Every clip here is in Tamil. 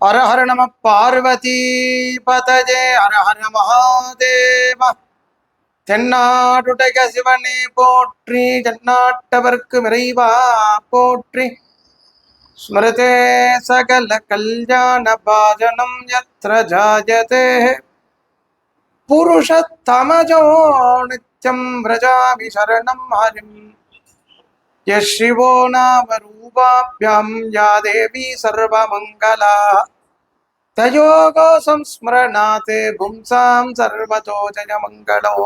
ஹர ஹர நம பார்வதி பதஜே ஹர ஹர மகாதேவ தென்னாடுடைய சிவனே போற்றி ஜன்னாட்டவர்க்கு இறைவா போற்றி ஸ்மிருதே சகல கல்யாண பாஜனம் யத்ர ஜாயதே புருஷத்தமஜோ நித்யம் व्रजामि शरणं हरिम् यः शिवो नाम रूपाभ्यां या देवी सर्वमङ्गला तयोगो संस्मरणात् पुंसां सर्वतो जयमङ्गलो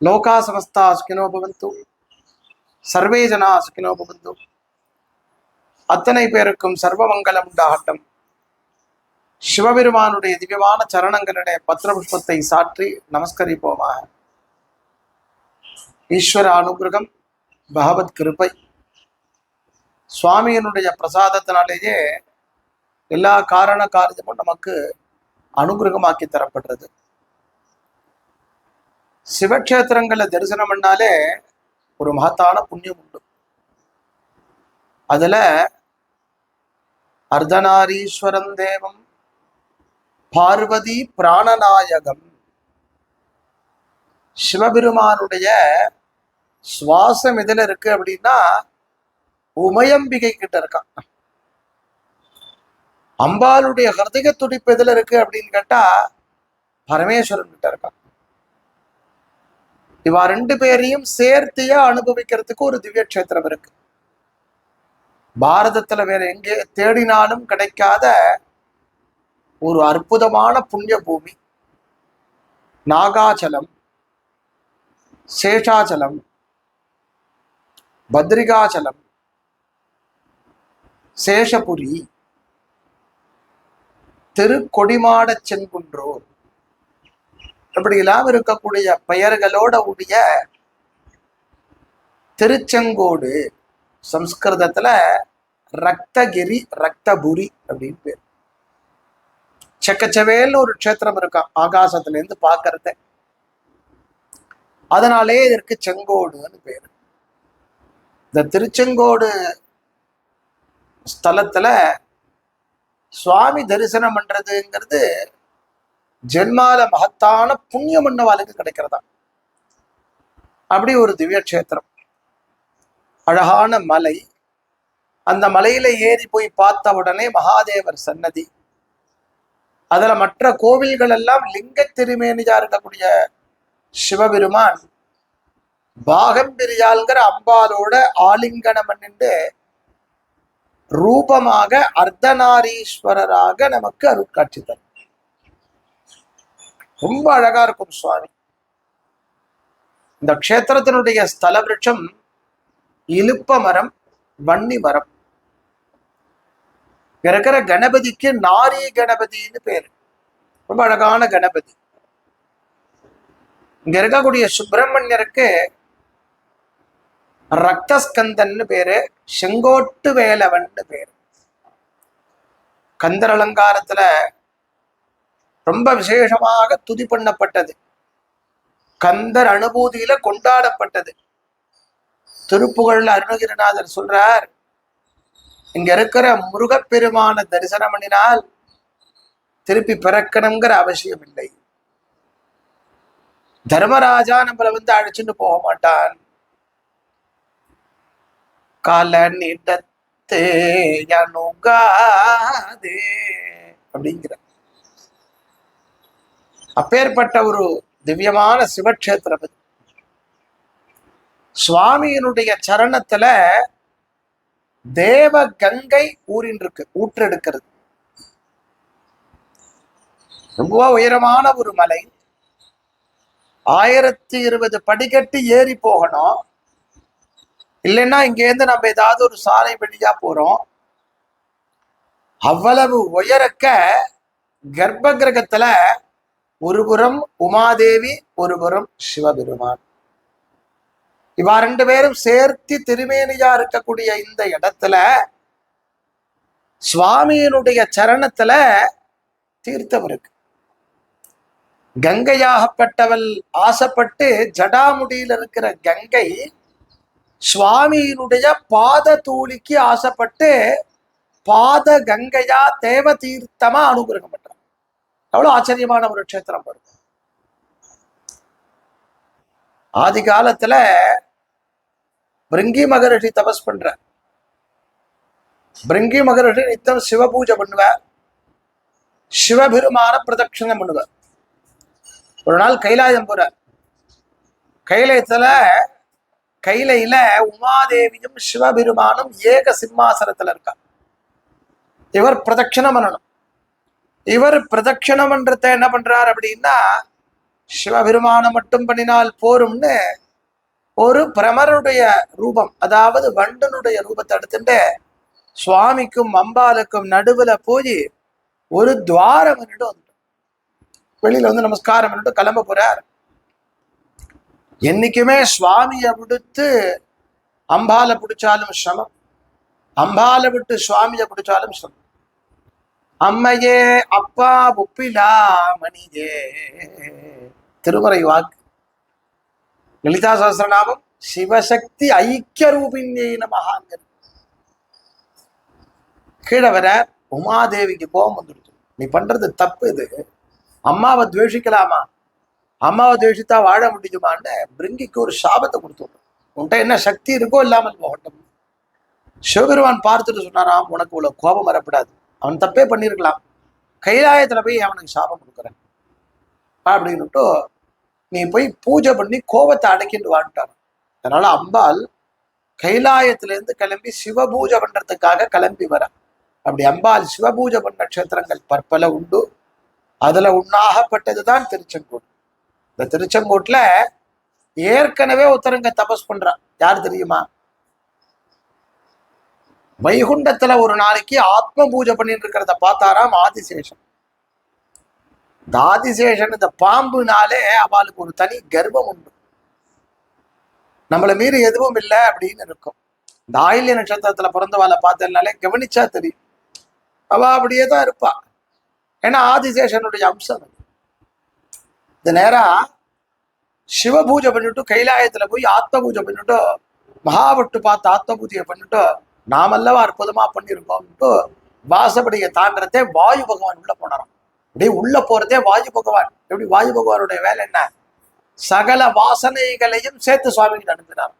लोका समस्ता सुखिनो भवन्तु சர்வே ஜனா சுகினோ பவந்து அத்தனை பேருக்கும் சர்வமங்கலம் உண்டாகட்டும் சிவபெருமானுடைய திவ்யமான சரணங்களுடைய பத்திர புஷ்பத்தை சாற்றி நமஸ்கரிப்போமாக ஈஸ்வர அனுகிரகம் பகவத் கிருபை. சுவாமியினுடைய பிரசாதத்தினாலேயே எல்லா காரண காரியமும் நமக்கு அனுகிரகமாக்கி தரப்படுறது. சிவக்ஷேத்திரங்களை தரிசனம் பண்ணாலே ஒரு மகத்தான புண்ணியம் உண்டு. அதுல அர்த்தநாரீஸ்வரன் தேவம் பார்வதி பிராணநாயகம் சிவபெருமானுடைய சுவாசம் எதுல இருக்கு அப்படின்னா உமையம்பிகை கிட்ட இருக்கான். அம்பாளுடைய ஹிருதய துடிப்பு எதுல இருக்கு அப்படின்னு கேட்டா பரமேஸ்வரன் கிட்ட இருக்கான். இவா ரெண்டு பேரையும் சேர்த்தியா அனுபவிக்கிறதுக்கு ஒரு திவ்ய கஷேத்திரம் இருக்கு. பாரதத்துல வேற எங்கே தேடினாலும் கிடைக்காத ஒரு அற்புதமான புண்ணிய பூமி நாகாச்சலம் சேஷாச்சலம் பத்ரிகாச்சலம் சேஷபுரி திருக்கொடிமாட செங்குன்றூர் இப்படியெல்லாம் இருக்கக்கூடிய பெயர்களோட உடைய திருச்செங்கோடு சம்ஸ்கிருதத்துல ரக்தகிரி ரக்தபுரி அப்படின்னு பேர். செக்கச்சவேல்னு ஒரு க்ஷேத்திரம் இருக்கான் ஆகாசத்துல இருந்து பார்க்கறத. அதனாலே இதற்கு செங்கோடுன்னு பேர். இந்த திருச்செங்கோடு ஸ்தலத்துல சுவாமி தரிசனம் பண்றதுங்கிறது ஜென்மால மகத்தான புண்ணியம் பண்ணவாளுக்கு கிடைக்கிறதா? அப்படி ஒரு திவ்ய கஷேத்திரம். அழகான மலை. அந்த மலையில ஏறி போய் பார்த்த உடனே மகாதேவர் சன்னதி. அதுல மற்ற கோவில்கள் எல்லாம் லிங்க திருமேனியா இருக்கக்கூடிய சிவபெருமான் பாகம் பாகம்பிரியாள்ங்கிற அம்பாலோட ஆலிங்கனம் பண்ணிட்டு ரூபமாக அர்த்தநாரீஸ்வரராக நமக்கு அருட்காட்சி தரும். ரொம்ப அழகா இருக்கும் சுவாமி. இந்த க்ஷேத்திரத்தினுடைய ஸ்தல விருட்சம் இலுப்ப மரம் வன்னி மரம். இருக்கிற கணபதிக்கு நாரி கணபதினு பேரு. ரொம்ப அழகான கணபதி. இங்க இருக்கக்கூடிய சுப்பிரமணியருக்கு ரக்தஸ்கந்தன் பேரு செங்கோட்டு வேலவன் பேரு. கந்தர் அலங்காரத்துல ரொம்ப விசேஷமாக துதி பண்ணப்பட்டது. கந்தர் அனுபூதியில கொண்டாடப்பட்டது. திருப்புகழ்ல அருணகிரிநாதர் சொல்றார் இங்க இருக்கிற முருகப்பெருமான தரிசனம் பண்ணினால் திருப்பி பிறக்கணுங்கிற அவசியம் இல்லை தர்மராஜா நம்மளை வந்து அழைச்சிட்டு போக மாட்டான். காலனிடத்தே அணுகாது அப்படிங்கிற அப்பேற்பட்ட ஒரு திவ்யமான சிவக்ஷேத்திரம் இது சுவாமியினுடைய சரணத்துல தேவ கங்கை ஊரின் இருக்கு ஊற்றெடுக்கிறது. ரொம்ப உயரமான ஒரு மலை. ஆயிரத்தி இருபது படிக்கட்டு ஏறி போகணும். இல்லைன்னா இங்கேருந்து நம்ம ஏதாவது ஒரு சாலை வழியா போறோம். அவ்வளவு உயரக்க கர்ப்ப கிரகத்துல ஒரு புறம் உமாதேவி ஒருபுறம் சிவபெருமான். இவா ரெண்டு பேரும் சேர்த்து திருமேனியா இருக்கக்கூடிய இந்த இடத்துல சுவாமியினுடைய சரணத்துல தீர்த்தம் இருக்கு. கங்கையாகப்பட்டவள் ஆசைப்பட்டு ஜடாமுடியில் இருக்கிற கங்கை சுவாமியினுடைய பாத தூளிக்கு ஆசைப்பட்டு பாத கங்கையா தேவ தீர்த்தமா அனுகிரகம் பண்றாங்க எவ்வளவு ஆச்சரியமான ஒரு க்ஷேத்திரம் பாருங்க. ஆதி காலத்துல பிருங்கி மகரிஷி தபஸ் பண்ற பிருங்கி மகரிஷி நித்தம் சிவ பூஜை பண்ணுவார். சிவபெருமான பிரதட்சணம் பண்ணுவார். ஒரு நாள் கைலாயம் போற கைலாயத்துல கைலையில உமாதேவியும் சிவபெருமானும் ஏக சிம்மாசனத்துல இருக்கா. இவர் பிரதட்சணம் பண்ணணும். இவர் பிரதட்சிணம் பண்றத என்ன பண்றார் அப்படின்னா சிவபெருமானம் மட்டும் பண்ணினால் போரும்னு ஒரு பிரமருடைய ரூபம் அதாவது வண்டனுடைய ரூபத்தை எடுத்துட்டு சுவாமிக்கும் அம்பாளுக்கும் நடுவுல போய் ஒரு துவாரம் வந்துட்டு வந்துட்டோம். வெளியில வந்து நமஸ்காரம் பண்ணிட்டு கிளம்ப போறார். என்னைக்குமே சுவாமியை விடுத்து அம்பாலை பிடிச்சாலும் சிரமம். அம்பாலை விட்டு சுவாமியை பிடிச்சாலும் சிரமம். அம்மையே அப்பா ஒப்பிலா மணியே. திருமறை வாக்கு. லலிதா சகசிரநாமம் சிவசக்தி ஐக்கிய ரூபிணியை நமகாங்க கீழே வர உமாதேவிக்கு கோபம் வந்துடுச்சு நீ பண்றது தப்பு இது. அம்மாவை துவேஷிக்கலாமா? அம்மாவை துவேஷித்தா வாழ முடியுமான்னு பிரிங்கிக்கு ஒரு சாபத்தை கொடுத்து உன்கிட்ட என்ன சக்தி இருக்கோ இல்லாமல் போகட்டும் சிவபெருமான் பார்த்துட்டு சொன்னாராம் உனக்கு உள்ள கோபம் வரப்படாது. அவன் தப்பே பண்ணியிருக்கலாம். கைலாயத்துல போய் அவனுக்கு சாபம் கொடுக்குறேன். அப்படின்னுட்டு நீ போய் பூஜை பண்ணி கோபத்தை அடக்கிட்டு வான்ட்டான். அதனால அம்பாள் கைலாயத்திலேருந்து கிளம்பி சிவபூஜை பண்றதுக்காக கிளம்பி வர. அப்படி அம்பாள் சிவபூஜை பண்ண நட்சத்திரங்கள் பற்பல உண்டு. அதுல உண்ணாகப்பட்டதுதான் திருச்செங்கோடு. இந்த திருச்செங்கோட்ல ஏற்கனவே ஒருத்தருங்க தபஸ் பண்றான். யார் தெரியுமா? வைகுண்டத்துல ஒரு நாளைக்கு ஆத்ம பூஜை பண்ணிட்டு இருக்கிறத பார்த்தாராம் ஆதிசேஷன். இந்த ஆதிசேஷன் இந்த பாம்புனாலே அவளுக்கு ஒரு தனி கர்வம் உண்டு. நம்மளை மீறி எதுவும் இல்லை அப்படின்னு இருக்கும். இந்த ஆயில்ய நட்சத்திரத்துல பிறந்தவாளை பார்த்ததுனாலே கவனிச்சா தெரியும். அவ அப்படியே தான் இருப்பா. ஏன்னா ஆதிசேஷனுடைய அம்சம் இந்த நேரா சிவ பூஜை பண்ணிட்டு கைலாயத்துல போய் ஆத்ம பூஜை பண்ணிட்டு மகாபட்டு பார்த்து ஆத்ம பூஜையை பண்ணிட்டு நாமல்லவா அற்புதமா பண்ணியிருக்கோம்ட்டு வாசப்படியை தாண்டறதே வாயு பகவான் உள்ள போனாராம். அப்படியே உள்ள போறதே வாயு பகவான். எப்படி வாயு பகவானுடைய வேலை என்ன? சகல வாசனைகளையும் சேர்த்து சுவாமிகிட்ட அனுப்பினார்.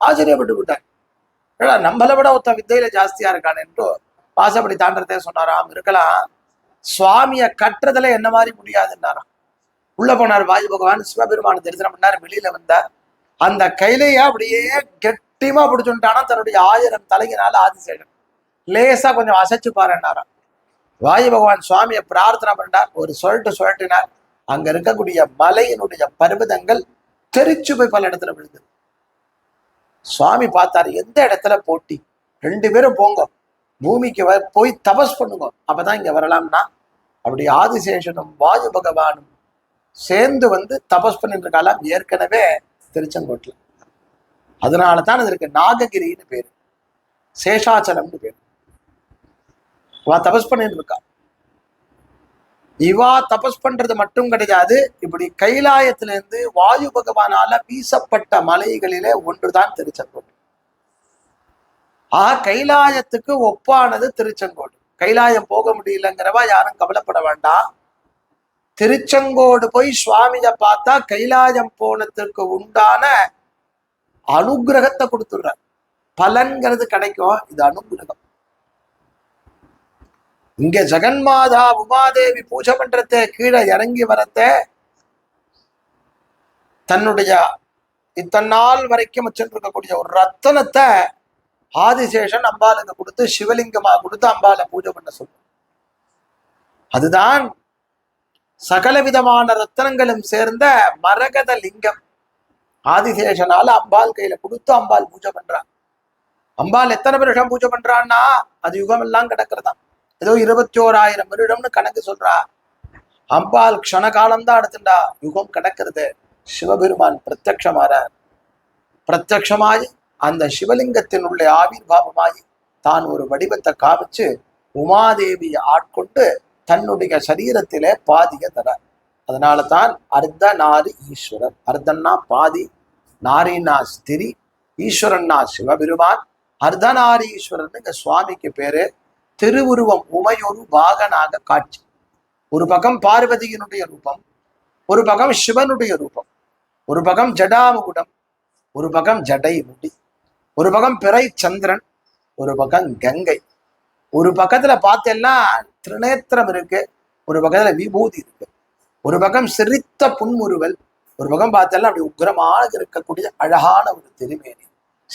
ஆச்சரியப்பட்டு விட்டார். ஏடா நம்மளை விட ஒருத்தன் வித்தையில ஜாஸ்தியா இருக்கானேன்ட்டு வாசப்படி தாண்டறதே சொன்னாராம். இருக்கலாம் சுவாமியை கட்டுறதுல என்ன மாதிரி முடியாதுன்னாராம். உள்ள போனார். வாயு பகவான் சிவபெருமான தரிசனம் பண்ணார். வெளியில வந்தார் அந்த கையிலேயே அப்படியே கெட்டியமா பிடிச்சுட்டானா. தன்னுடைய ஆயிரம் தலையினால ஆதிசேஷன் லேசா கொஞ்சம் அசைச்சு பாருன்னாராம். வாயு பகவான் சுவாமியை பிரார்த்தனை பண்ணார் ஒரு சொல்லிட்டு சொல்லிட்டினார் அங்க இருக்கக்கூடிய மலையினுடைய பர்வதங்கள் தெரிச்சு போய் பல இடத்துல விழுந்தது. சுவாமி பார்த்தாரு எந்த இடத்துல போட்டி? ரெண்டு பேரும் போங்க. பூமிக்கு போய் தபஸ் பண்ணுங்க. அப்பதான் இங்க வரலாம்னா அப்படி ஆதிசேஷனும் வாயு பகவானும் சேர்ந்து வந்து தபஸ் பண்ணிட்டு இருக்காலாம் ஏற்கனவே திருச்செங்கோட்டில். அதனால தான் இதற்கு நாககிரின்னு பேரு. சேஷாச்சலம்னு பேரு. இவா தபஸ் பண்ணிட்டு இருக்கா இவா தபஸ் பண்றது மட்டும் கிடையாது. இப்படி கைலாயத்திலிருந்து வாயு பகவானால வீசப்பட்ட மலைகளிலே ஒன்றுதான் திருச்செங்கோடு. ஆ கைலாயத்துக்கு ஒப்பானது திருச்செங்கோடு. கைலாயம் போக முடியலங்கிறவா யாரும் கவலைப்பட வேண்டாம். திருச்செங்கோடு போய் சுவாமியை பார்த்தா கைலாயம் போனதுக்கு உண்டான அனுகிரகத்தை கொடுத்துடுறார். பலன்கிறது கிடைக்கும். இது அனுகிரகம். இங்க ஜெகன்மாதா உமாதேவி பூஜை பண்றத கீழே இறங்கி வரத்த தன்னுடைய இத்தனை நாள் வரைக்கும் வச்சுருக்கக்கூடிய ஒரு ரத்தனத்தை ஆதிசேஷன் அம்பாளுக்கு கொடுத்து சிவலிங்கமா கொடுத்து அம்பாலை பூஜை பண்ண சொல்லும் அதுதான் சகல விதமான ரத்தனங்களும் சேர்ந்த மரகத லிங்கம். ஆதிசேஷனால அம்பாள் கையில கொடுத்து அம்பாள் பூஜை பண்றான். அம்பாள் எத்தனை வருஷம் பூஜை பண்றான்னா அது யுகம் எல்லாம் கிடக்கிறதா ஏதோ இருபத்தி ஓராயிரம் வருடம்னு கணக்கு சொல்றா. அம்பாள் க்ஷண காலம்தான் எடுத்துண்டா யுகம் கிடக்கிறது. சிவபெருமான் பிரத்யக்ஷமாறார் பிரத்யமாய் அந்த சிவலிங்கத்தின் உள்ள ஆவிர்வாவமாய் தான் ஒரு வடிவத்தை காமிச்சு உமாதேவியை ஆட்கொண்டு தன்னுடைய சரீரத்திலே பாதிய தரார். அதனால தான் அர்த்த நாரி ஈஸ்வரர். அர்த்தன்னா பாதி நாரினா ஸ்திரி ஈஸ்வரன்னா சிவபெருமான் அர்த்தநாரி ஈஸ்வரன் சுவாமிக்கு பேரு திருவுருவம் உமையொரு பாகனாக காட்சி. ஒரு பக்கம் பார்வதியினுடைய ரூபம் ஒரு பக்கம் சிவனுடைய ரூபம் ஒரு பக்கம் ஜடாமுகுடம் ஒரு பக்கம் ஜடை முடி ஒரு பக்கம் பிறை சந்திரன் ஒரு பக்கம் கங்கை. ஒரு பக்கத்துல பார்த்தேன்னா திரிநேத்திரம் இருக்கு. ஒரு பக்கத்துல விபூதி இருக்கு. ஒரு பக்கம் சிரித்த புன்முறுவல் ஒரு பக்கம் பார்த்தாலும் அப்படி உக்கிரமாக இருக்கக்கூடிய அழகான ஒரு திருமேனி.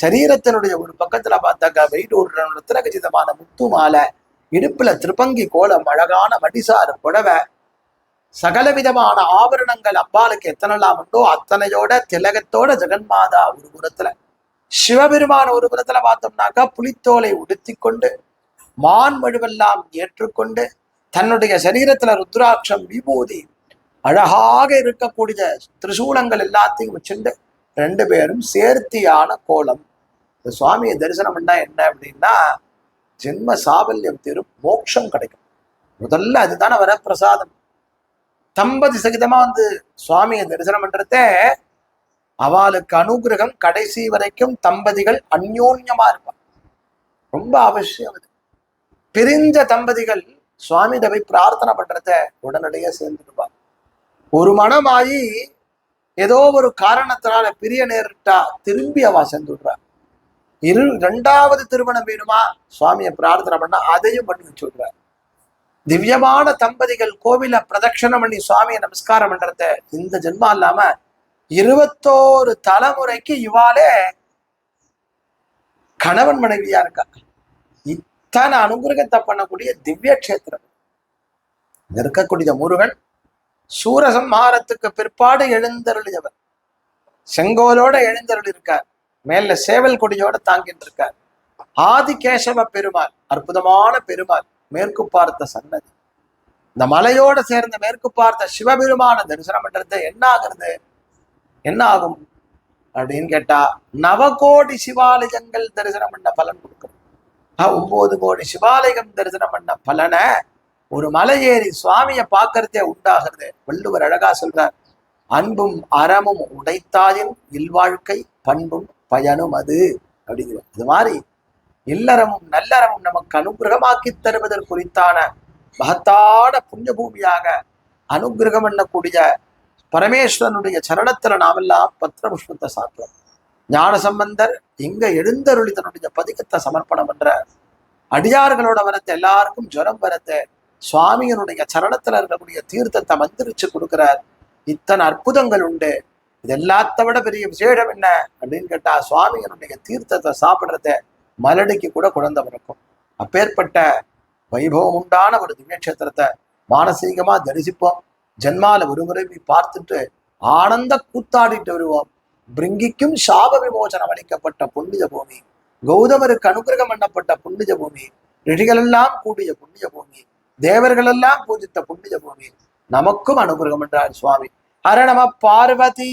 சரீரத்தினுடைய ஒரு பக்கத்துல பார்த்தாக்கா வெயிட் ஒரு முத்து மாலை இடுப்புல திருப்பங்கி கோலம் அழகான மடிசாறு புடவை சகல விதமான ஆபரணங்கள் அப்பாலுக்கு எத்தனைலாம் உண்டோ அத்தனையோட திலகத்தோட ஜெகன்மாதா ஒரு புறத்துல. சிவபெருமான ஒரு புறத்துல பார்த்தோம்னாக்கா புலித்தோலை உடுத்தி கொண்டு மான்மழுவெல்லாம் ஏற்றுக்கொண்டு தன்னுடைய சரீரத்துல ருத்ராட்சம் விபூதி அழகாக இருக்கக்கூடிய திரிசூலங்கள் எல்லாத்தையும் வச்சுண்டு ரெண்டு பேரும் சேர்த்தியான கோலம். இந்த சுவாமியை தரிசனம் பண்ணா என்ன அப்படின்னா ஜென்ம சாபல்யம் தீரும் மோட்சம் கிடைக்கும். முதல்ல அதுதானே வரப்பிரசாதம். தம்பதி சகிதமா வந்து சுவாமியை தரிசனம் பண்றதே அவளுக்கு அனுகிரகம் கடைசி வரைக்கும் தம்பதிகள் அந்யோன்யமா இருப்பாங்க. ரொம்ப அவசியம் அது. பிரிஞ்ச தம்பதிகள் சுவாமி போய் பிரார்த்தனை பண்றத உடனடியாக சேர்ந்துடுவா ஒரு மனமாயி ஏதோ ஒரு காரணத்தினால பிரிய நேரிட்டா திரும்பி அவ சேர்ந்து விடுறா இரு ரெண்டாவது திருமணம் வேணுமா? சுவாமியை பிரார்த்தனை பண்ணா அதையும் பண்ணி வச்சு விடுறார் திவ்யமான தம்பதிகள் கோவில பிரதட்சணம் பண்ணி சுவாமியை நமஸ்காரம் பண்றத இந்த ஜென்மா இல்லாம இருபத்தோரு தலைமுறைக்கு இவாளே கணவன் மனைவியா இருக்கா? தான் அனுகிரகத்தை பண்ணக்கூடிய திவ்ய கஷேத்திரம். இருக்கக்கூடிய முருகன் சூரசம்ஹாரத்துக்கு பிற்பாடு எழுந்தருளியவர். செங்கோலோட எழுந்தருள் இருக்கார் மேல சேவல் கொடியோட தாங்கிட்டு இருக்கார் ஆதிகேசவ பெருமாள் அற்புதமான பெருமாள் மேற்கு பார்த்த சன்னதி. இந்த மலையோட சேர்ந்த மேற்கு பார்த்த சிவபெருமான தரிசனம் பண்றது என்ன ஆகுறது? என்ன ஆகும்? அப்படின்னு கேட்டா நவகோடி சிவாலயங்கள் தரிசனம் பண்ண பலன் கொடுக்கும். ஒன்பது கோடி சிவாலயம் தரிசனம் பண்ண பலனை ஒரு மலை ஏறி சுவாமியை பார்க்கறதே உண்டாகிறது. வள்ளுவர் அழகா சொல்றார் அன்பும் அறமும் உடைத்தாயின் இல்வாழ்க்கை பண்பும் பயனும் அது. அப்படிங்கிற இது மாதிரி இல்லறமும் நல்லறமும் நமக்கு அனுகிரகமாக்கி தருவதற்கு குறித்தான மகத்தான புண்ணிய பூமியாக அனுகிரகம் பண்ணக்கூடிய பரமேஸ்வரனுடைய சரணத்துல நாமெல்லாம் பத்திர புஷ்பத்தை சாப்பிடுறோம் ஞான சம்பந்தர் இங்க எழுந்தருளி தன்னுடைய பதிகத்தை சமர்ப்பணம் பண்ற அடியார்களோட வரத்தை எல்லாருக்கும் ஜுரம் வரத்தை சுவாமியனுடைய சரணத்துல இருக்கக்கூடிய தீர்த்தத்தை மந்திரிச்சு கொடுக்கிறார். இத்தனை அற்புதங்கள் உண்டு. இது எல்லாத்த விட பெரிய விசேடம் என்ன அப்படின்னு கேட்டா சுவாமியனுடைய தீர்த்தத்தை சாப்பிடுறத மலடிக்கு கூட குழந்தை பிறக்கும். அப்பேற்பட்ட வைபவம் உண்டான ஒரு திவ்யக்ஷேத்திரத்தை மானசீகமா தரிசிப்போம். ஜென்மால ஒரு முறை பார்த்துட்டு ஆனந்த கூத்தாடிட்டு வருவோம். பிரிங்கிக்கும் சாப விமோசனம் அளிக்கப்பட்ட புண்ணிய பூமி கௌதமருக்கு அனுகிரகம் பண்ணப்பட்ட புண்ணிய பூமி ரிஷிகளெல்லாம் கூடிய புண்ணிய பூமி தேவர்களெல்லாம் பூஜித்த புண்ணிய பூமி நமக்கும் அனுகிரகம் என்றார் சுவாமி ஹர நம பார்வதி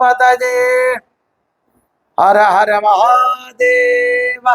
பதஜே ஹர ஹர மகாதேவ